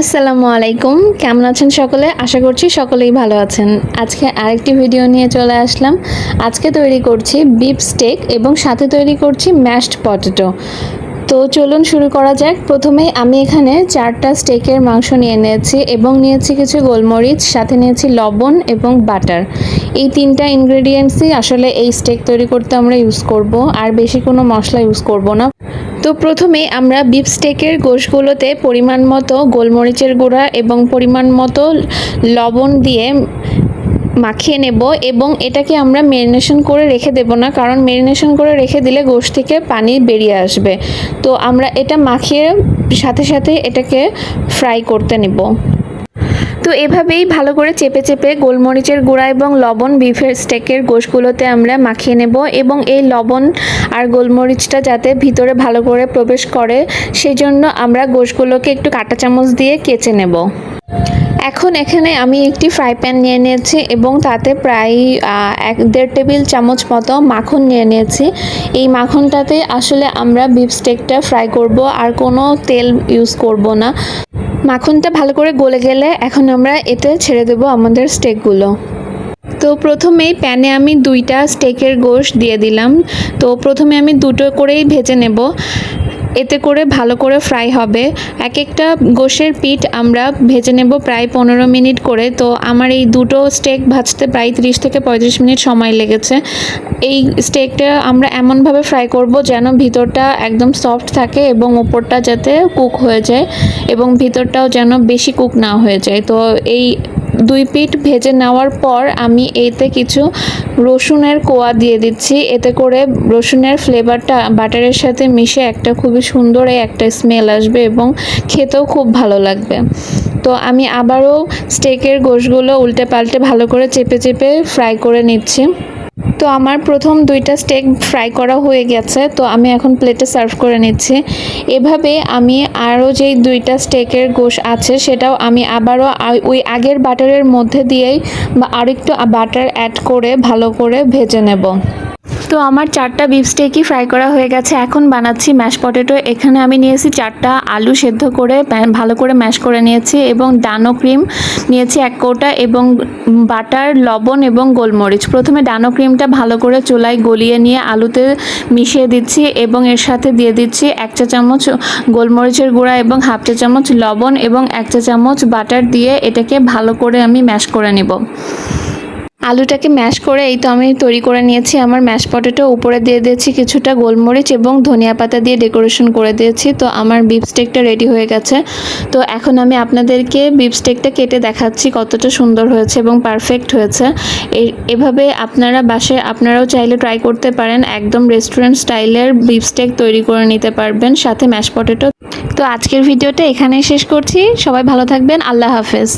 আসসালামু আলাইকুম। কেমন আছেন সকলে? আশা করছি সকলেই ভালো আছেন। আজকে আরেকটি ভিডিও নিয়ে চলে আসলাম। আজকে তৈরি করছি বিফ স্টেক এবং সাথে তৈরি করছি ম্যাশড পটেটো তো চলুন শুরু করা যাক। প্রথমেই আমি এখানে চারটা স্টেকের মাংস নিয়ে নিয়েছি এবং নিয়েছি কিছু গোলমরিচ, সাথে নিয়েছি লবণ এবং বাটার এই তিনটা ইনগ্রেডিয়েন্টসই আসলে এই স্টেক তৈরি করতে আমরা ইউজ করব। আর বেশি কোনো মশলা ইউজ করব না। তো প্রথমে আমরা বিফ স্টেকের গোশগুলোতে পরিমাণ মতো গোলমরিচের গুঁড়া এবং পরিমাণ মতো লবণ দিয়ে মাখিয়ে নেব এবং এটাকে আমরা ম্যারিনেশন করে রেখে দেব না, কারণ ম্যারিনেশন করে রেখে দিলে গোশ থেকে পানি বেরিয়ে আসবে। তো আমরা এটা মাখিয়ে সাথে সাথে এটাকে ফ্রাই করতে নেব। তো এভাবেই ভালো করে চেপে চেপে গোলমরিচের গুঁড়া এবং লবণ বিফের স্টেকের গোশগুলোতে আমরা মাখিয়ে নেব এবং এই লবণ আর গোলমরিচটা যাতে ভিতরে ভালো করে প্রবেশ করে সেই জন্য আমরা গোশগুলোকে একটু কাঁটা চামচ দিয়ে কেচে নেব। এখন এখানে আমি একটি ফ্রাই প্যান নিয়ে নিয়েছি এবং তাতে প্রায় এক দেড় টেবিল চামচ মতো মাখন নিয়ে নিয়েছি। এই মাখনটাতে আসলে আমরা বিফ স্টেকটা ফ্রাই করব, আর কোনো তেল ইউজ করব না। মাখনটা ভালো করে গলে গেলে এখন আমরা এতে ছেড়ে দেব আমাদের স্টেকগুলো। তো প্রথমেই প্যানে আমি দুইটা স্টেকের গোশ দিয়ে দিলাম। তো প্রথমে আমি দুটো করেই ভেজে নেব। এতে করে ভালো করে ফ্রাই হবে। এক একটা গোশের পিঠ আমরা ভেজে নেব প্রায় পনেরো মিনিট করে। তো আমার এই দুটো স্টেক ভাজতে প্রায় তিরিশ থেকে পঁয়ত্রিশ মিনিট সময় লেগেছে। এই স্টেকটা আমরা এমনভাবে ফ্রাই করব যেন ভিতরটা একদম সফট থাকে এবং ওপরটা যাতে কুক হয়ে যায় এবং ভিতরটাও যেন বেশি কুক না হয়ে যায়। তো এই দুই পিঠ ভেজে নেওয়ার পর আমি এইতে কিছু রসুনের কোয়া দিয়ে দিচ্ছি। এতে করে রসুনের ফ্লেভারটা বাটারের সাথে মিশে একটা খুবই সুন্দর একটা স্মেল আসবে এবং খেতেও খুব ভালো লাগবে। তো আমি আবারও স্টেকের গোশগুলো উল্টে পাল্টে ভালো করে চেপে চেপে ফ্রাই করে নিচ্ছি। তো আমার প্রথম দুইটা স্টেক ফ্রাই করা হয়ে গেছে, তো আমি এখন প্লেটে সার্ভ করে নিচ্ছি। এভাবে আমি আরও যেই দুইটা স্টেকের গোশ আছে, সেটাও আমি আবারও ওই আগের বাটারের মধ্যে দিয়েই বা আরেকটু বাটার অ্যাড করে ভালো করে ভেজে নেব। তো আমার চারটা বিফ স্টেকই ফ্রাই করা হয়ে গেছে। এখন বানাচ্ছি ম্যাশ পটেটো এখানে আমি নিয়েছি চারটা আলু সেদ্ধ করে ভালো করে ম্যাশ করে নিয়েছি এবং ডানো ক্রিম নিয়েছি এক কৌটা এবং বাটার, লবণ এবং গোলমরিচ। প্রথমে ডানো ক্রিমটা ভালো করে চুলায় গলিয়ে নিয়ে আলুতে মিশিয়ে দিচ্ছি এবং এর সাথে দিয়ে দিচ্ছি এক চা চামচ গোলমরিচের গুঁড়া এবং হাফ চা চামচ লবণ এবং এক চা চামচ বাটার দিয়ে এটাকে ভালো করে আমি ম্যাশ করে নেব। আলুটাকে ম্যাশ করে, এই তো আমি তৈরি করে নিয়েছি। আমার ম্যাশ পটেটো উপরে দিয়ে দিয়েছি কিছুটা গোলমরিচ এবং ধনিয়া পাতা দিয়ে ডেকোরেশন করে দিয়েছি। তো আমার বিফ স্টেকটা রেডি হয়ে গেছে। তো এখন আমি আপনাদেরকে বিফ স্টেকটা কেটে দেখাচ্ছি কতটা সুন্দর হয়েছে এবং পারফেক্ট হয়েছে। এভাবে আপনারা বাসায়, আপনারাও চাইলে ট্রাই করতে পারেন। একদম রেস্টুরেন্ট স্টাইলের বিফ স্টেক তৈরি করে নিতে পারবেন, সাথে ম্যাশ পটেটো তো আজকের ভিডিওটা এখানেই শেষ করছি। সবাই ভালো থাকবেন। আল্লাহ হাফেজ।